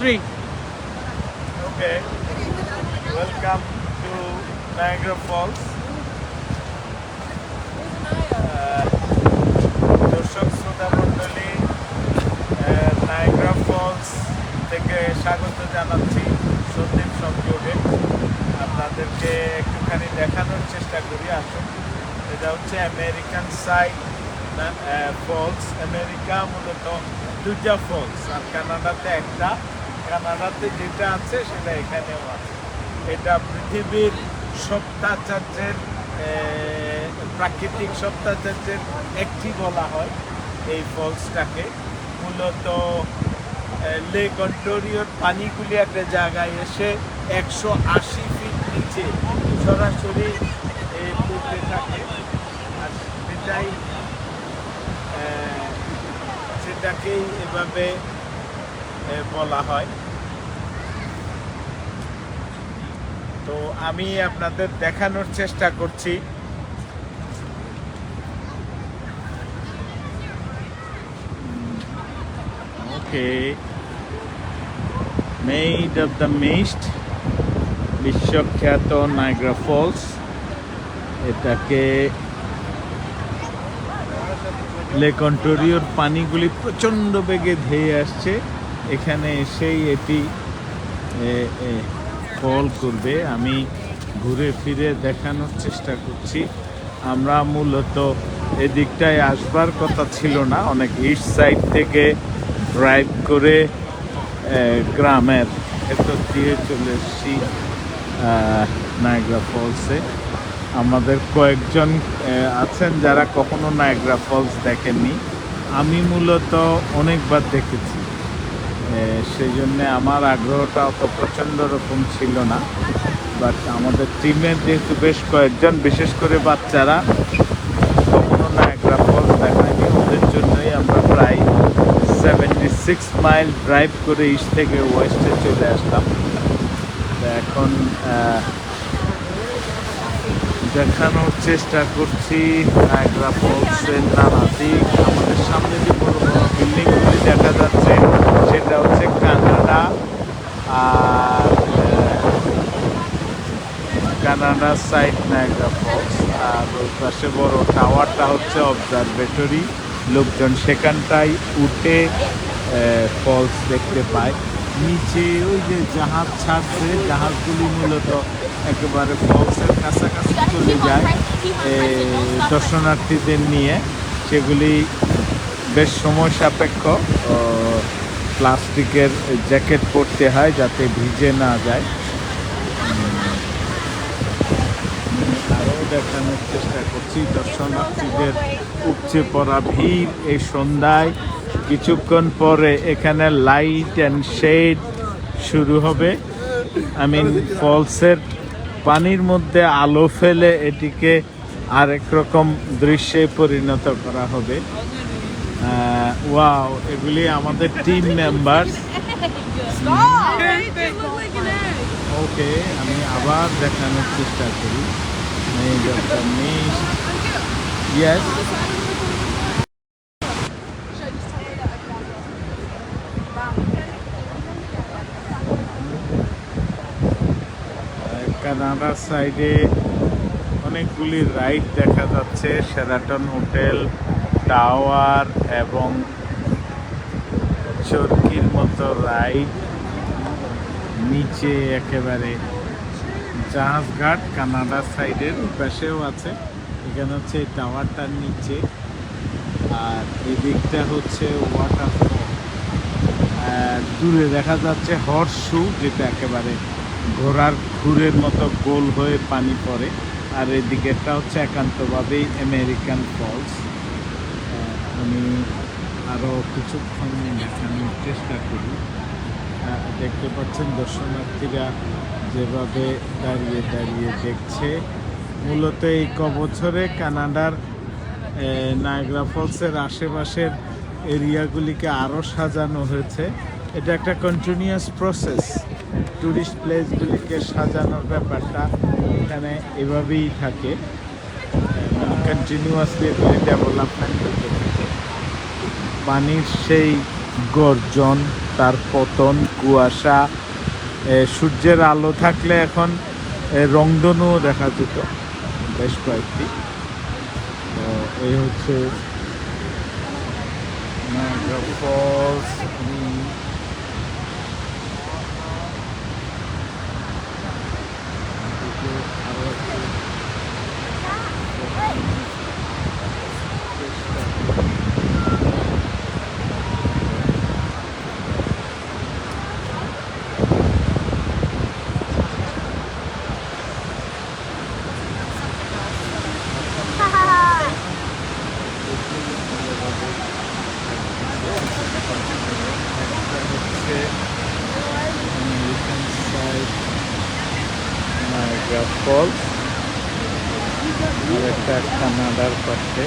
three. Okay. Welcome to Niagara Falls. Uh, দর্শক শ্রোতা মণ্ডলী নাইগ্রা ফলস থেকে স্বাগত জানাচ্ছি সন্দীপ সংযোগে আপনাদেরকে একটুখানি দেখানোর চেষ্টা করি আসুন এটা হচ্ছে আমেরিকান সাইড ফলস আমেরিকা মূলত দুটা ফলস আর কানাডাতে একটা কানাডাতে যেটা আছে, সেটা এখানেও আছে। এটা পৃথিবীর সপ্তাচার্যের প্রাকৃতিক সপ্তাচার্যের একটি বলা হয় এই ফলসটাকে। মূলত লেক অন্টোরিওর পানিগুলি একটা জায়গায় এসে একশো আশি ফিট নিচে সরাসরি পড়তে থাকে। আর সেটাই সেটাকেই এভাবে বলা হয়। তো আমি আপনাদের দেখানোর চেষ্টা করছি। Okay. Made of the mist বিশ্বখ্যাত নাইগ্রা ফলস এটাকে লেক অন্টোরিওর পানিগুলি প্রচণ্ড বেগে ধেয়ে আসছে। এখানে এসেই এটি ফল করবে, আমি ঘুরে ফিরে দেখানোর চেষ্টা করছি। আমরা মূলত এদিকটায় আসবার কথা ছিল না, অনেক ইস্ট সাইড থেকে ড্রাইভ করে গ্রামের ভেতর দিয়ে চলে এসেছি নায়গ্রা ফলসে আমাদের কয়েকজন আছেন যারা কখনো নায়গ্রা ফলস দেখেননি। আমি মূলত অনেকবার দেখেছি। সেই জন্যে আমার আগ্রহটা অত প্রচণ্ড রকম ছিল না। বাট আমাদের টিমের যেহেতু বেশ কয়েকজন, বিশেষ করে বাচ্চারা কখনো নায়গ্রা ফলস দেখায়নি। ওদের জন্যই আমরা প্রায় সেভেন্টি সিক্স মাইল ড্রাইভ করে ইস্ট থেকে ওয়েস্টে চলে আসলাম। এখন দেখানোর চেষ্টা করছি নায়গ্রা ফলসের নানা দিক আমাদের সামনে যে বড় বড় বিল্ডিংগুলি দেখা যাচ্ছে সেটা হচ্ছে কানাডা আর কানাডা সাইড নায়গ্রা ফলস আর ওই পাশে বড় টাওয়ারটা হচ্ছে অবজারভেটরি লোকজন সেখানটায় উঠে ফলস দেখতে পায়। নিচে ওই যে জাহাজ ছাড়ছে, জাহাজগুলি মূলত একেবারে ফলসের কাছাকাছি চলে যায় দর্শনার্থীদের নিয়ে। সেগুলি বেশ সময় সাপেক্ষ প্লাস্টিকের জ্যাকেট পরতে হয় যাতে ভিজে না যায় আরও দেখানোর চেষ্টা করছি। দর্শনার্থীদের উপচে পড়া ভিড় এই সন্ধ্যায়। কিছুক্ষণ পরে এখানে লাইট অ্যান্ড শেড শুরু হবে। আই মিন ফলসের পানির মধ্যে আলো ফেলে এটিকে আরেক রকম দৃশ্যে পরিণত করা হবে। ওয়াও এগুলি আমাদের টিম মেম্বার ওকে আমি আবার দেখানোর চেষ্টা করি। Made of the mist. Yes. কানাডার সাইডে অনেকগুলি রাইড দেখা যাচ্ছে সেরাটন হোটেল টাওয়ার এবং চরকির মতো রাইড নিচে একেবারে জাহাজঘাট কানাডার সাইডের পাশেও আছে। এখানে হচ্ছে এই টাওয়ারটার নিচে। আর এদিকটা হচ্ছে ওয়াটারফল দূরে দেখা যাচ্ছে হর্স শু যেটা একেবারে ঘোড়ার ঘুরের মতো গোল হয়ে পানি পড়ে। আর এদিকেরটা হচ্ছে একান্তভাবেই আমেরিকান ফলস আমি আরও কিছুক্ষণ দেখানোর চেষ্টা করি। দেখতে পাচ্ছেন দর্শনার্থীরা যেভাবে দাঁড়িয়ে দাঁড়িয়ে দেখছে, মূলত এই কবছরে কানাডার নায়গ্রা ফলসের আশেপাশের এরিয়াগুলিকে আরও সাজানো হয়েছে। এটা একটা কন্টিনিউয়াস প্রসেস টুরিস্ট প্লেসগুলিকে সাজানোর ব্যাপারটা এখানে এভাবেই থাকে। কন্টিনিউয়াসলি এগুলি ডেভেলপমেন্ট হতে থাকে পানির সেই গর্জন, তার পতন, কুয়াশা সূর্যের আলো থাকলে এখন রংডনও দেখা যেত বেশ কয়েকটি। এই হচ্ছে ফলস উম, এদিকে আরও একটু হচ্ছে আমেরিকান সাইড নায়াগ্রা ফলস আর একটা খানাদার পাশে